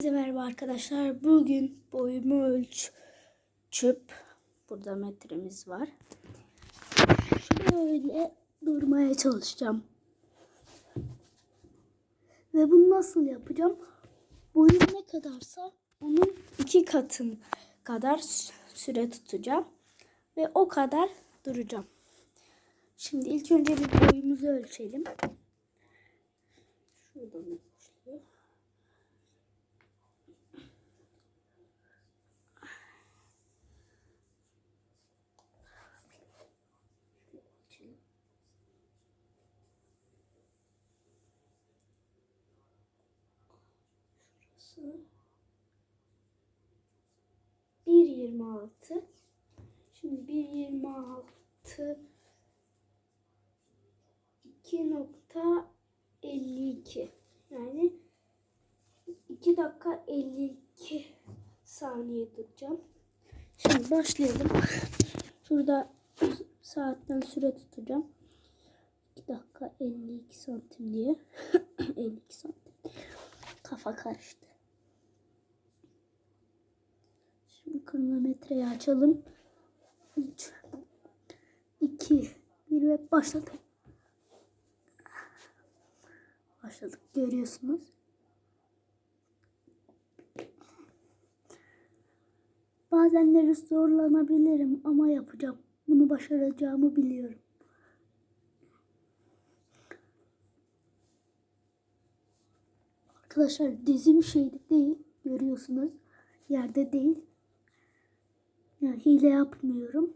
Herkese merhaba arkadaşlar. Bugün boyumu ölçüp burada metremiz var. Şöyle durmaya çalışacağım. Ve bunu nasıl yapacağım? Boyum ne kadarsa onun iki katın kadar sü- süre tutacağım. Ve o kadar duracağım. Şimdi ilk önce bir boyumuzu ölçelim. Şuradan başlıyor. Şurası 1.26 Şimdi 1.26 2.52 yani 2 dakika 52 saniye tutacağım. Şimdi başlayalım. Şurada saatten süre tutacağım. 2 dakika 52 santim diye. 52 santim. Kafa karıştı. Şimdi kronometreyi açalım. 3 2 1 ve başladı. Başladık görüyorsunuz. Bazenleri zorlanabilirim ama yapacağım. Bunu başaracağımı biliyorum. Arkadaşlar dizim şeyde değil. Görüyorsunuz. Yerde değil. Yani hile yapmıyorum.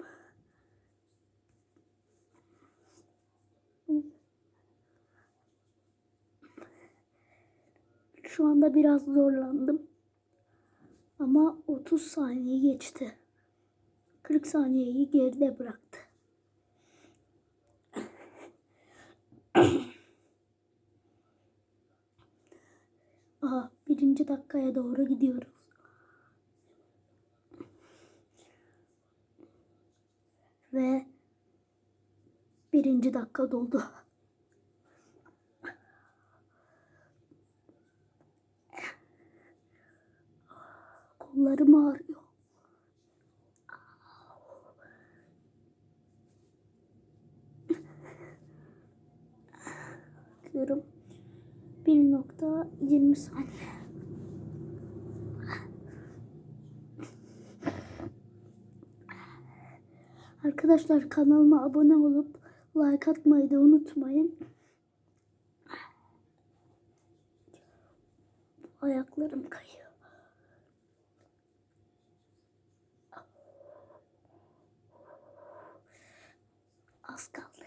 Şu anda biraz zorlandım. Ama 30 saniye geçti. 40 saniyeyi geride bıraktı. Aha birinci dakikaya doğru gidiyoruz. Ve birinci dakika doldu. Kollarım ağrıyor. Bakıyorum. 1.20 saniye. Arkadaşlar kanalıma abone olup like atmayı da unutmayın. Ayaklarım kayıyor. Az kaldı.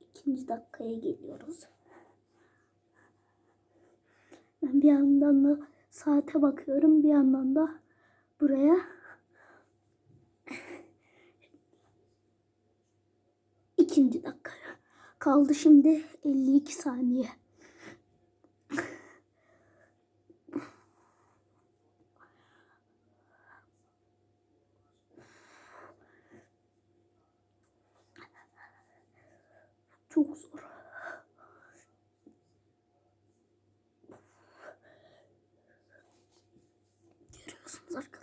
İkinci dakikaya geliyoruz. Ben bir yandan da saate bakıyorum, bir yandan da buraya. İkinci dakika. Kaldı şimdi 52 saniye. Çok zor. Görüyorsunuz arkadaşlar.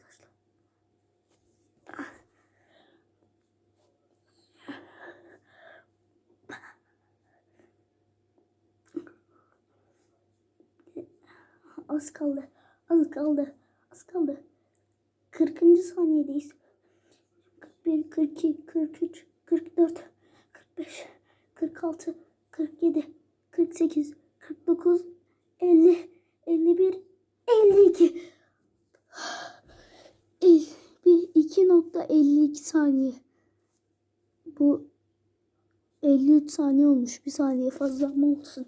Az kaldı. Az kaldı. Az kaldı. 40. saniyedeyiz. 41, 42, 43, 44, 45, 46, 47, 48, 49, 50, 51, 52. El- bir 2.52 saniye. Bu 53 saniye olmuş. Bir saniye fazla mı olsun?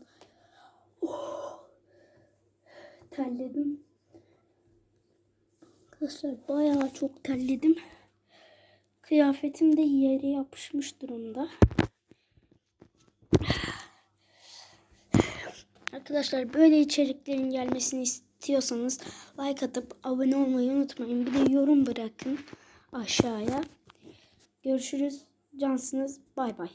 Terledim. Arkadaşlar bayağı çok terledim. Kıyafetim de yere yapışmış durumda. Arkadaşlar böyle içeriklerin gelmesini istiyorsanız like atıp abone olmayı unutmayın. Bir de yorum bırakın aşağıya. Görüşürüz. Cansınız. Bay bay.